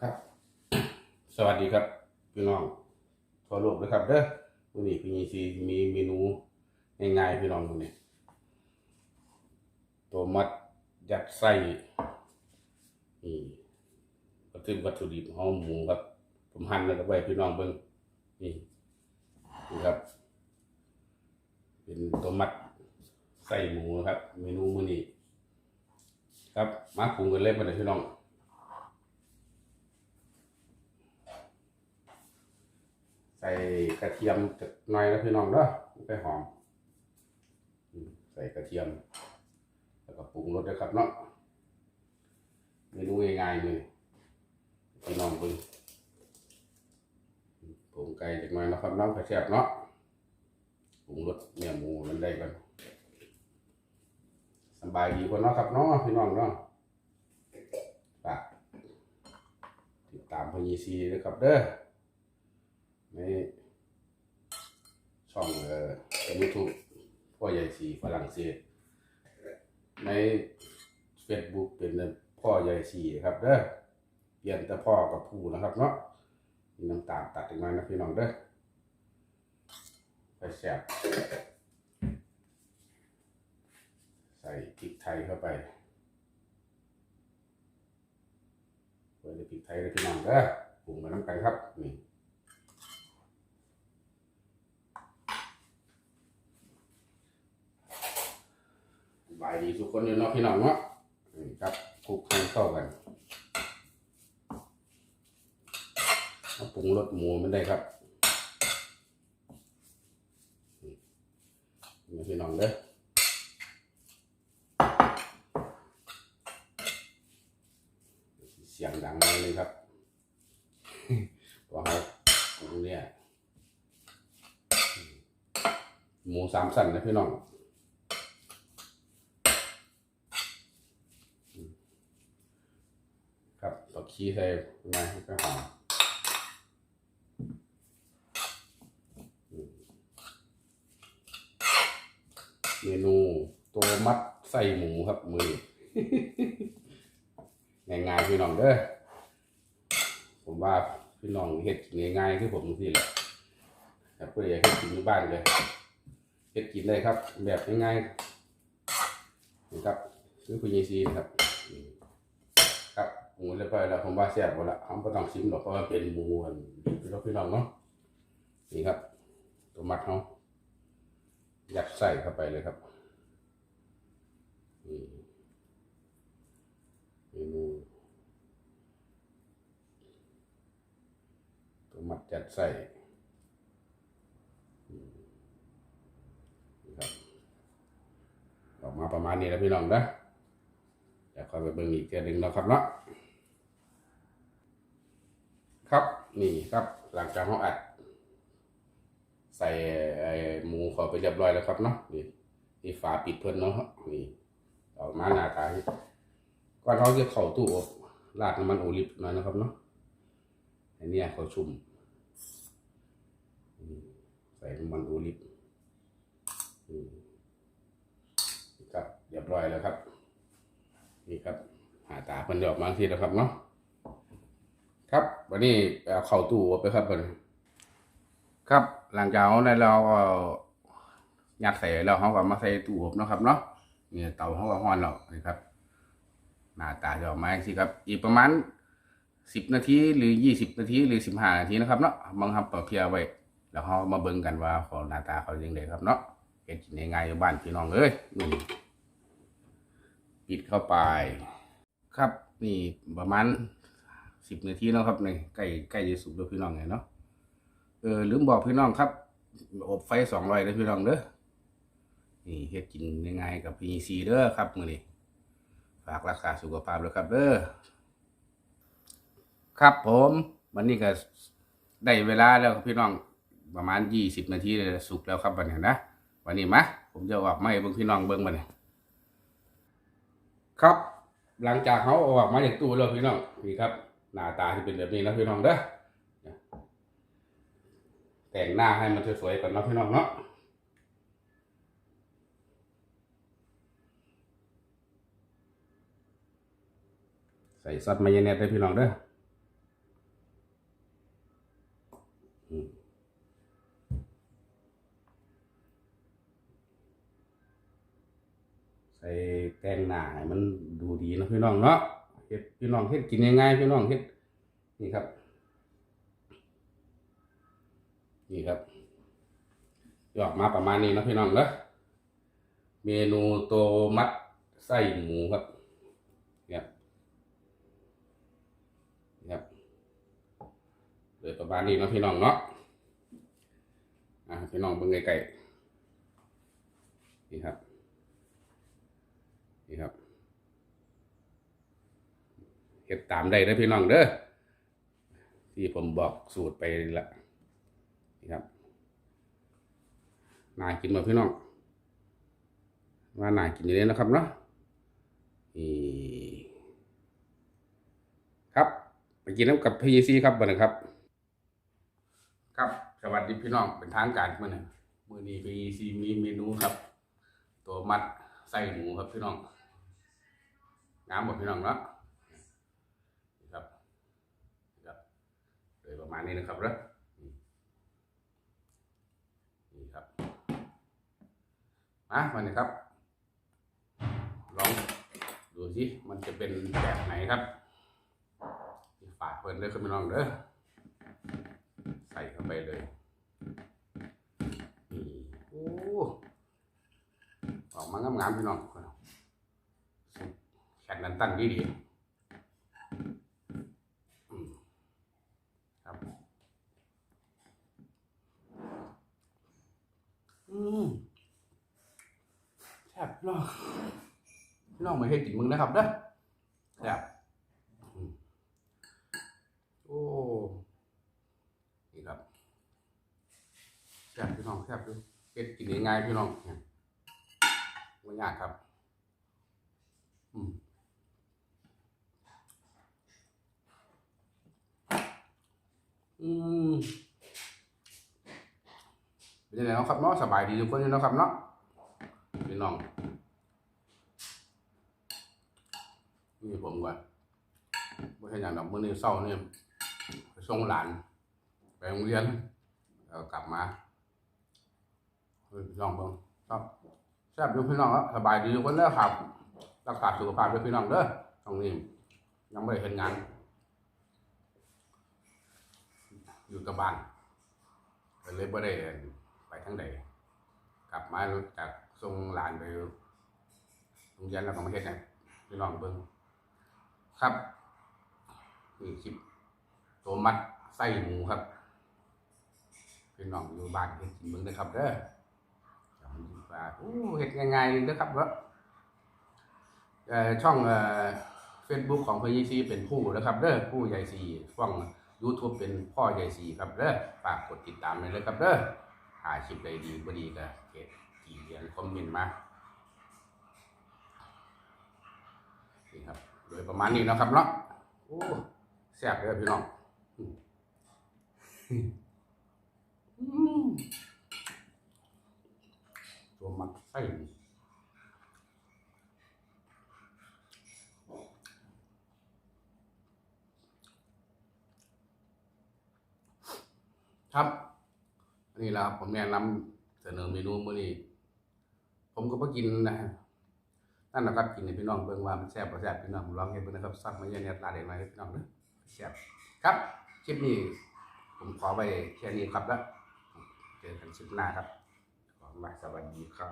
ครับ สวัสดีครับพี่น้องทั่วโลกนะครับเด้อวันนี้พี่ยีซีมีเมนูง่ายๆพี่น้องคนนี้ตัวมัดยัดไส้นี่วัตถุวัตถุดิบหอมหมูครับ ผมหั่นแล้วก็ไว้พี่น้องเบิ่งนี่นี่ครับ เป็นตัวมัดไส้หมูครับ เมนูมื้อนี้ครับมาปรุงกันเลยมาเลยพี่น้อง ส่กระเทียมจักหน่อยนะพี่น้องเด้อไปหอม ใส่กระเทียม แล้วก็ปรุงรสด้วยครับเนาะเมนูง่ายๆเลยพี่น้องเบิ่งปรุงไก่จักหน่อยนะครับน้ำกระเทียมเนาะปรุงรสเนื้อหมูมันได้กันสบายดีคนเนาะครับเนาะพี่น้องเนาะฝากติดตามพญีซีด้วยครับเด้อ ในช่องเอ่อยูทูบพ่อใหญ่สีฝรั่งเศส ในเฟซบุ๊กเป็นพ่อใหญ่สีครับเด้อเปลี่ยนแต่พ่อกับผู้นะครับเนาะมีน้ำตาลตัดอีกหน่อยนะพี่น้องเด้อไปแซ่บใส่พริกไทยเข้าไปเปิดพริกไทยเลยพี่น้องเด้อปรุงมาน้ำกันครับนี่ ส บายดีทุกคนอยู่เนาะพี่น้องเนาะนี่ครับคลุกให้เข้ากันมาปรุงรสหมูมันได้ครับนี่พี่น้องเด้อเสียงดังเลยครับเพราเขาปรุงเนี่ยหมูสามสันนะพี่น้อง ครับตอกขี้ใส่ไงให้ไปหอมเมนูตัวมัดใส่หมูครับมือง่ายๆพี่น้องเด้อผมว่าพี่น้องเฮ็ดง่ายๆคือผมสิแหละแต่เพื่ออยากให้กินที่บ้านเลยเฮ็ดกินได้ครับ แบบง่ายๆนี่ครับคือคุณยายซีนครับครับ หมูเรียบร้อยแล้วผมว่าแซ่บหมดละผมก็ต้องชิมหรอกเพราะว่าเป็นหมูอันพี่น้องพี่น้องเนาะนี่ครับตัวมัดเขายัดใส่เข้าไปเลยครับนี่เมนูตัวมัดยัดใส่อืมนี่ครับออกมาประมาณนี้แล้วพี่น้องนะเดี๋ยวคอยไปเบิ่งอีกเทีหนึ่งนะครับเนาะ ครับนี่ครับหลังจากเราอัด ใส่ไอ้หมูเขอไปเรียบร้อยแล้วครับเนาะนี่นี่ฝาปิดเพิ่นเนาะนี่ออกมาหน้าตาก่อนเราจะเข้าตู้อบราดน้ำมันโอลิฟหน่อยนะครับเนาะอันเนี้ยเขาชุ่มใส่น้ำมันโอลิฟนี่ครับเรียบร้อยแล้วครับ นี่ครับ หาตาเพิ่นออกมาทีแล้วครับเนาะ ครับวันนี้เอาเข้าตู้ไปครับเพิ่นครับ หลังจากเอาในเราเอายัดใส่แล้วเขาก็มาใส่ตู้อบเนาะครับเนาะนี่เตาเขาก็ร้อนแล้วนี่ครับหน้าตาจะออกมาสิครับ อีกประมาณสิบนาทีหรือยี่สิบนาทีหรือสิบห้านาทีนะครับเนาะบังคับเปิดเพียไว้ แล้วเขามาเบิ่งกันว่าเขาหน้าตาเขายังไงครับเนาะเฮ็ดกินง่ายๆอยู่บ้านพี่น้องเอ้ยนี่ปิดเข้าไป ครับนี่ประมาณ สิบนาทีแล้วครับนี่ใกล้ใกล้จะสุกแล้วพี่น้องไงเนาะเออลืมบอกพี่น้องครับ อบไฟสองร้อยเลยพี่น้องเด้อนี่เฮ็ดกินง่ายๆกับพีซีเด้อครับมื้อนี้ฝากรักษาสุขภาพด้วยครับเด้อครับผมวันนี้ก็ได้เวลาแล้วพี่น้องประมาณยี่สิบนาทีเลยสุกแล้วครับวันนี้นะวันนี้มาผมจะออกมาให้เบิ่งพี่น้องเบิ่งบัดนี้ครับ หลังจากเขาอาออกมาจากตู้แล้วพี่น้องนี่ครับ หน้าตาที่เป็นแบบนี้นะพี่น้องเด้อแต่งหน้าให้มันสวยๆก่อนนะพี่น้องเนาะใส่ซอสมายองเนสได้พี่น้องเด้อใส่แกงหน้าให้มันดูดีนะพี่น้องเนาะ เฮ็ดพี่น้องเฮ็ดกินง่ายๆพี่น้องเฮ็ดนี่ครับ นี่ครับยออกมาประมาณนี้นะพี่น้องเนาะเมนูโตมัดไส้หมูครับเนี่ยนี่ครับเลยประมาณนี้นะพี่น้องเนาะอะพี่น้องเบิ่งไกลๆนี่ครับ นี่ครับ เฮ็ดตามได้เด้อพี่น้องเด้อที่ผมบอกสูตรไปละนี่ครับน่ากินหมดพี่น้องว่าน่ากินอยู่เลยนะครับเนาะนี่ครับไปกินน้ำกับพีซีครับบัดนะครับ ครับสวัสดีพี่น้องเป็นทางการมื้อนี้มื้อนี้พีซีมีเมนูครับ ตัวมัดไส้หมูครับพี่น้องงามหมดพี่น้องเนาะนี่ครับนี่ครับโดยประ มาณนี้นะครับเนะนี่นี่ครับมาวันนี้ครับ ลองดูสิมันจะเป็นแบบไหนครับฝากเพิ่นเลยครับพี่น้องเด้อใส่เข้าไปเลยนี่โอ้ออกมางามๆพี่น้องแข็งนันตั้งดีดีๆอืมครับอืมแซ่ บพี่น้องพี่น้องม่ให้กินมึงนะครับเด้อแซ่บโอ้นี่ครับแซ่บพี่น้องแซ่บดูเฮ็ดกินง่ายๆพี่น้องเนี่ยไม่ยากครับ อืมอืมเป็นยังไงเนาะครับเนาะสบายดีทุกคนอยู่เนาะครับเนาะ พี่น้องนี่ผมก่อนไม่ใช่อย่างดอกมื้อนี้เศร้าเนี่ยไปส่งหลาน ไปโรงเรียนแล้วกลับมาเฮ้ยพี่น้องเบิ่งครับแซ่บอยู่พี่น้องครับสบายดีทุกคนเด้อครับรักษาสุขภาพด้วยพี่น้องเด้อตรงนี้ยังไม่ได้เห็นงาน อยู่กับบ้านเลยไม่ได้ไปทั้งใดกลับมาจาก ส่งหลานไปโรงเรียนแล้วก็มาเฮ็ดให้พี่น้องเบิ่งครับนี่คลิปตัวมัดไส้หมูครับพี่น้องอยู่บ้านเฮ็ดกินเบิ่งเด้ครับเด้อจำดีกว่าอู้เห็ดง่ายๆนะครับว่าช่องเฟซบุ๊กของพยีซีเป็นผู้นะครับเด้อผู้ใหญ่สีช่อง YouTube เป็นพ่อใหญ่สีครับเด้อฝากกดติดตามเลยนะครับเด้อหาคลิปใดดีบ่ดีก็เกต กี่เหรียนคอมเมนต์มานี่ครับ โดยประมาณนี้นะครับเนาะโอ้แซ่บเลยพี่น้องตัวมัดไส้ครับนนี้แหละครับผมแนะนำเสนอเมนูมื้อนี้ ผมก็บ่กินนะนั่นแหละครับกินในพี่น้องเบิ่งว่ามันแซ่บบ่แซ่บพี่น้องลองให้เบิ่งนะครับซักมาเยอะแยะลาเด้ไหมพี่น้องเด้อแซ่บครับคลิปนี้ผมขอไปแค่นี้ครับแล้วเจอกันคลิปหน้าครับขอบคุณมาสวัสดีครับ